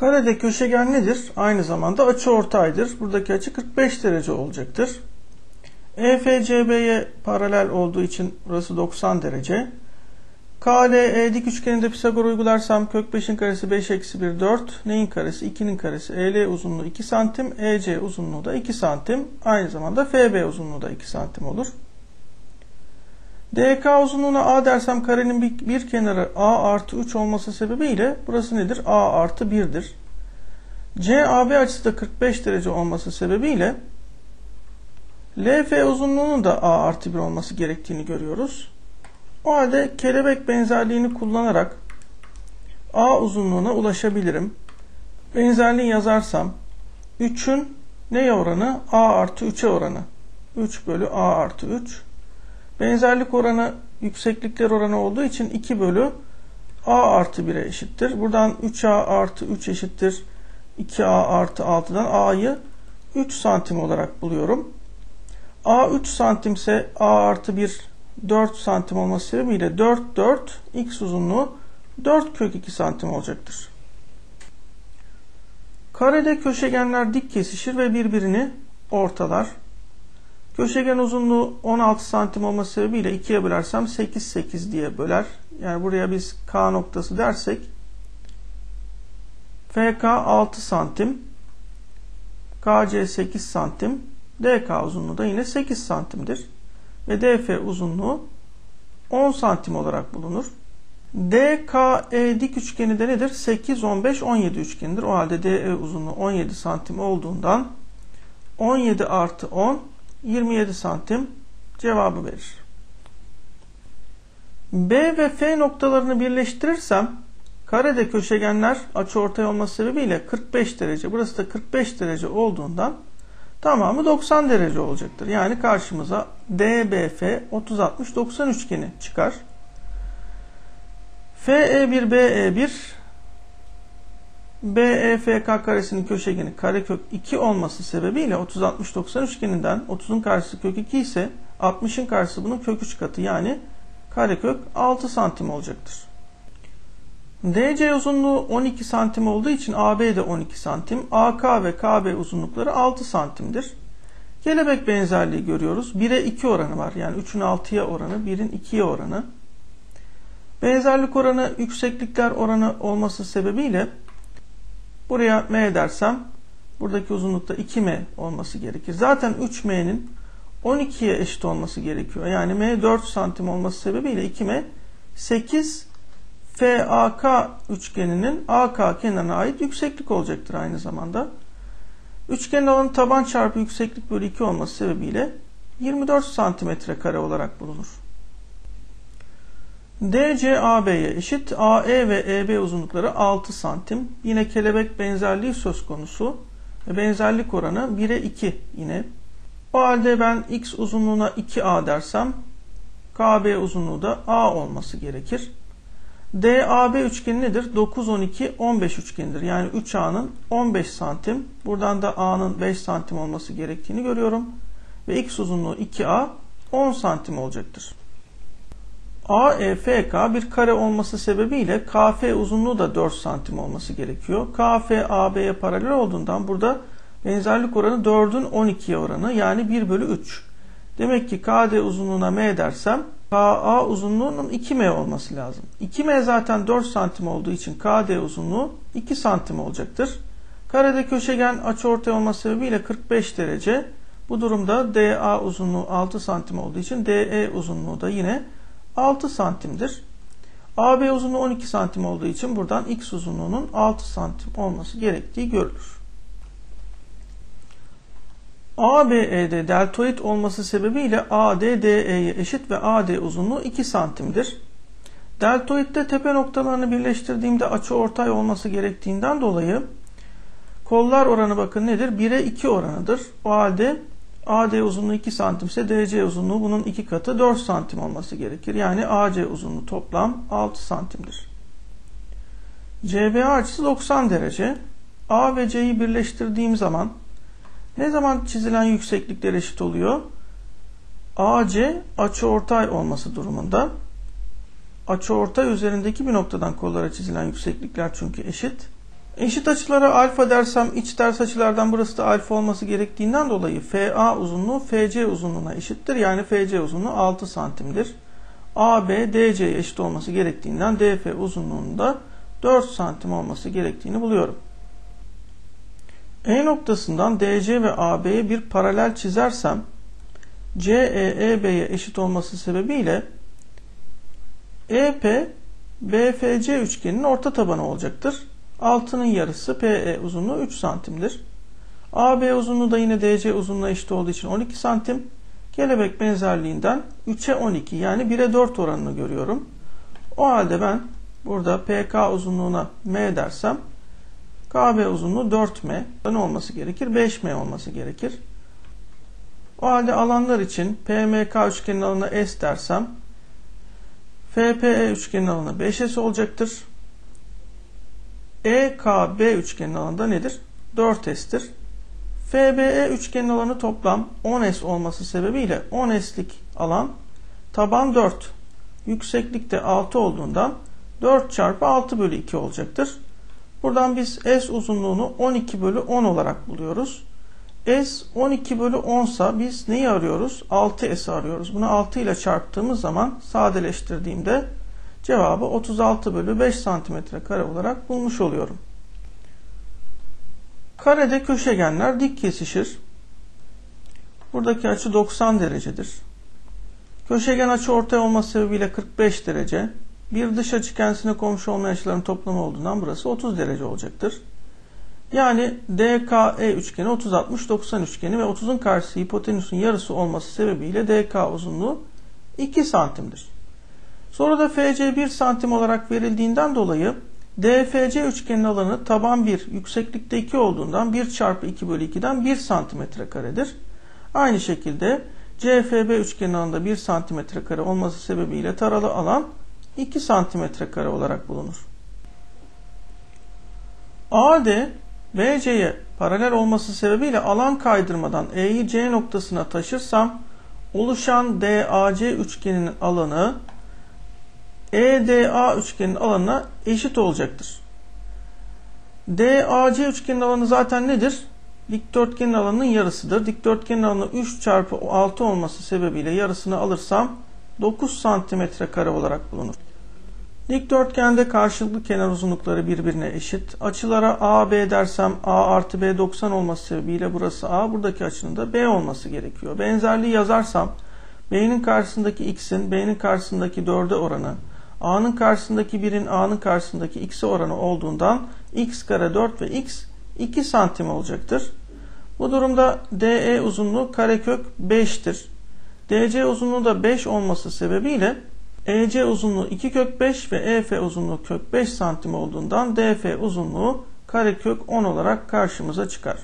Karede köşegen nedir? Aynı zamanda açı ortaydır. Buradaki açı 45 derece olacaktır. EFCB'ye paralel olduğu için burası 90 derece. KLE dik üçgeninde Pisagor uygularsam kök 5'in karesi 5 eksi 1 4. Neyin karesi? 2'nin karesi. EL uzunluğu 2 santim. EC uzunluğu da 2 santim. Aynı zamanda FB uzunluğu da 2 santim olur. DK uzunluğuna A dersem karenin bir, bir kenarı A artı 3 olması sebebiyle burası nedir? A artı 1'dir. CAB açısı da 45 derece olması sebebiyle LF uzunluğunun da A artı 1 olması gerektiğini görüyoruz. O halde kelebek benzerliğini kullanarak A uzunluğuna ulaşabilirim. Benzerliği yazarsam 3'ün neye oranı? A artı 3'e oranı. 3 bölü A artı 3. Benzerlik oranı yükseklikler oranı olduğu için 2 bölü A artı 1'e eşittir. Buradan 3A artı 3 eşittir. 2A artı 6'dan A'yı 3 santim olarak buluyorum. A 3 santimse A artı 1 4 santim olması sebebiyle 4 4 x uzunluğu 4 kök 2 santim olacaktır. Karede köşegenler dik kesişir ve birbirini ortalar. Köşegen uzunluğu 16 santim olması sebebiyle 2'ye bölersem 8 8 diye böler. Yani buraya biz K noktası dersek FK 6 santim KC 8 santim DK uzunluğu da yine 8 santimdir. Ve DF uzunluğu 10 santim olarak bulunur. DKE dik üçgeni de nedir? 8, 15, 17 üçgenidir. O halde DE uzunluğu 17 santim olduğundan 17 artı 10 27 santim cevabı verir. B ve F noktalarını birleştirirsem karede köşegenler açıortay olması sebebiyle 45 derece. Burası da 45 derece olduğundan tamamı 90 derece olacaktır. Yani karşımıza DBF 30 60 90 üçgeni çıkar. FE1 BE1 BEFK karesinin köşegeni karekök 2 olması sebebiyle 30 60 90 üçgeninden 30'un karşısı kök 2 ise 60'ın karşısı bunun kök 3 katı yani karekök 6 santim olacaktır. DC uzunluğu 12 santim olduğu için AB de 12 santim. AK ve KB uzunlukları 6 santimdir. Kelebek benzerliği görüyoruz. 1'e 2 oranı var. Yani 3'ün 6'ya oranı, 1'in 2'ye oranı. Benzerlik oranı yükseklikler oranı olması sebebiyle buraya M dersem buradaki uzunlukta 2M olması gerekir. Zaten 3M'nin 12'ye eşit olması gerekiyor. Yani M 4 santim olması sebebiyle 2M 8 FAK üçgeninin AK kenarına ait yükseklik olacaktır aynı zamanda. Üçgenin alanı taban çarpı yükseklik bölü 2 olması sebebiyle 24 santimetre kare olarak bulunur. DC AB'ye eşit. AE ve EB uzunlukları 6 santim. Yine kelebek benzerliği söz konusu. Benzerlik oranı 1'e 2 yine. O halde ben x uzunluğuna 2A dersem KB uzunluğu da A olması gerekir. DAB üçgeni nedir? 9, 12, 15 üçgenidir. Yani 3A'nın 15 santim. Buradan da A'nın 5 santim olması gerektiğini görüyorum. Ve X uzunluğu 2A 10 santim olacaktır. AEFK bir kare olması sebebiyle KF uzunluğu da 4 santim olması gerekiyor. KF AB'ye paralel olduğundan burada benzerlik oranı 4'ün 12'ye oranı yani 1 bölü 3. Demek ki KD uzunluğuna M dersem KA uzunluğunun 2M olması lazım. 2M zaten 4 santim olduğu için KD uzunluğu 2 santim olacaktır. Karede köşegen açıortay olması sebebiyle 45 derece. Bu durumda DA uzunluğu 6 santim olduğu için DE uzunluğu da yine 6 santimdir. AB uzunluğu 12 santim olduğu için buradan X uzunluğunun 6 santim olması gerektiği görülür. ABE'de deltoid olması sebebiyle AD DE'ye eşit ve AD uzunluğu 2 santimdir. Deltoidde tepe noktalarını birleştirdiğimde açı ortay olması gerektiğinden dolayı kollar oranı bakın nedir? 1'e 2 oranıdır. O halde AD uzunluğu 2 santim ise DC uzunluğu bunun 2 katı 4 santim olması gerekir. Yani AC uzunluğu toplam 6 santimdir. CBA açısı 90 derece. A ve C'yi birleştirdiğim zaman Ne zaman çizilen yükseklikler eşit oluyor? AC açıortay olması durumunda. Açıortay üzerindeki bir noktadan kollara çizilen yükseklikler çünkü eşit. Eşit açılara alfa dersem iç ters açılardan burası da alfa olması gerektiğinden dolayı FA uzunluğu FC uzunluğuna eşittir. Yani FC uzunluğu 6 santimdir. AB DC'ye eşit olması gerektiğinden DF uzunluğunda 4 santim olması gerektiğini buluyorum. E noktasından DC ve AB'ye bir paralel çizersem CE EB'ye eşit olması sebebiyle EP BFC üçgeninin orta tabanı olacaktır. Altının yarısı PE uzunluğu 3 santimdir. AB uzunluğu da yine DC uzunluğuna eşit olduğu için 12 santim. Kelebek benzerliğinden 3'e 12 yani 1'e 4 oranını görüyorum. O halde ben burada PK uzunluğuna M dersem KB uzunluğu 4M. Ne olması gerekir? 5M olması gerekir. O halde alanlar için PMK üçgenin alanına S dersem FPE üçgenin alanı 5S olacaktır. EKB üçgenin alanı nedir? 4S'tir. FBE üçgenin alanı toplam 10S olması sebebiyle 10S'lik alan taban 4. Yükseklik de 6 olduğundan 4 çarpı 6 bölü 2 olacaktır. Buradan biz S uzunluğunu 12 bölü 10 olarak buluyoruz. S 12 bölü 10 sa biz neyi arıyoruz? 6S arıyoruz. Bunu 6 ile çarptığımız zaman sadeleştirdiğimde cevabı 36 bölü 5 santimetre kare olarak bulmuş oluyorum. Karede köşegenler dik kesişir. Buradaki açı 90 derecedir. Köşegen açı ortay olması sebebiyle 45 derece. Bir dış açı kendisine komşu olmayan açıların toplamı olduğundan burası 30 derece olacaktır. Yani DKE üçgeni 30-60-90 üçgeni ve 30'un karşısı hipotenüsün yarısı olması sebebiyle DK uzunluğu 2 santimdir. Sonra da FC 1 santim olarak verildiğinden dolayı DFC üçgenin alanı taban 1, yükseklikte 2 olduğundan 1 çarpı 2 bölü 2'den 1 santimetre karedir. Aynı şekilde CFB üçgenin alanında 1 santimetre kare olması sebebiyle taralı alan 2 santimetre kare olarak bulunur. AD BC'ye paralel olması sebebiyle alan kaydırmadan E'yi C noktasına taşırsam oluşan DAC üçgeninin alanı EDA üçgeninin alanına eşit olacaktır. DAC üçgeninin alanı zaten nedir? Dikdörtgenin alanının yarısıdır. Dikdörtgenin alanı 3 çarpı 6 olması sebebiyle yarısını alırsam 9 santimetre kare olarak bulunur. Dikdörtgende karşılıklı kenar uzunlukları birbirine eşit. Açılara A, B dersem A artı B 90 olması sebebiyle burası A, buradaki açının da B olması gerekiyor. Benzerliği yazarsam B'nin karşısındaki X'in B'nin karşısındaki 4'e oranı, A'nın karşısındaki 1'in A'nın karşısındaki X'e oranı olduğundan X kare 4 ve X 2 santim olacaktır. Bu durumda DE uzunluğu karekök 5'tir. DC uzunluğu da 5 olması sebebiyle EC uzunluğu 2 kök 5 ve EF uzunluğu kök 5 santim olduğundan DF uzunluğu karekök 10 olarak karşımıza çıkar.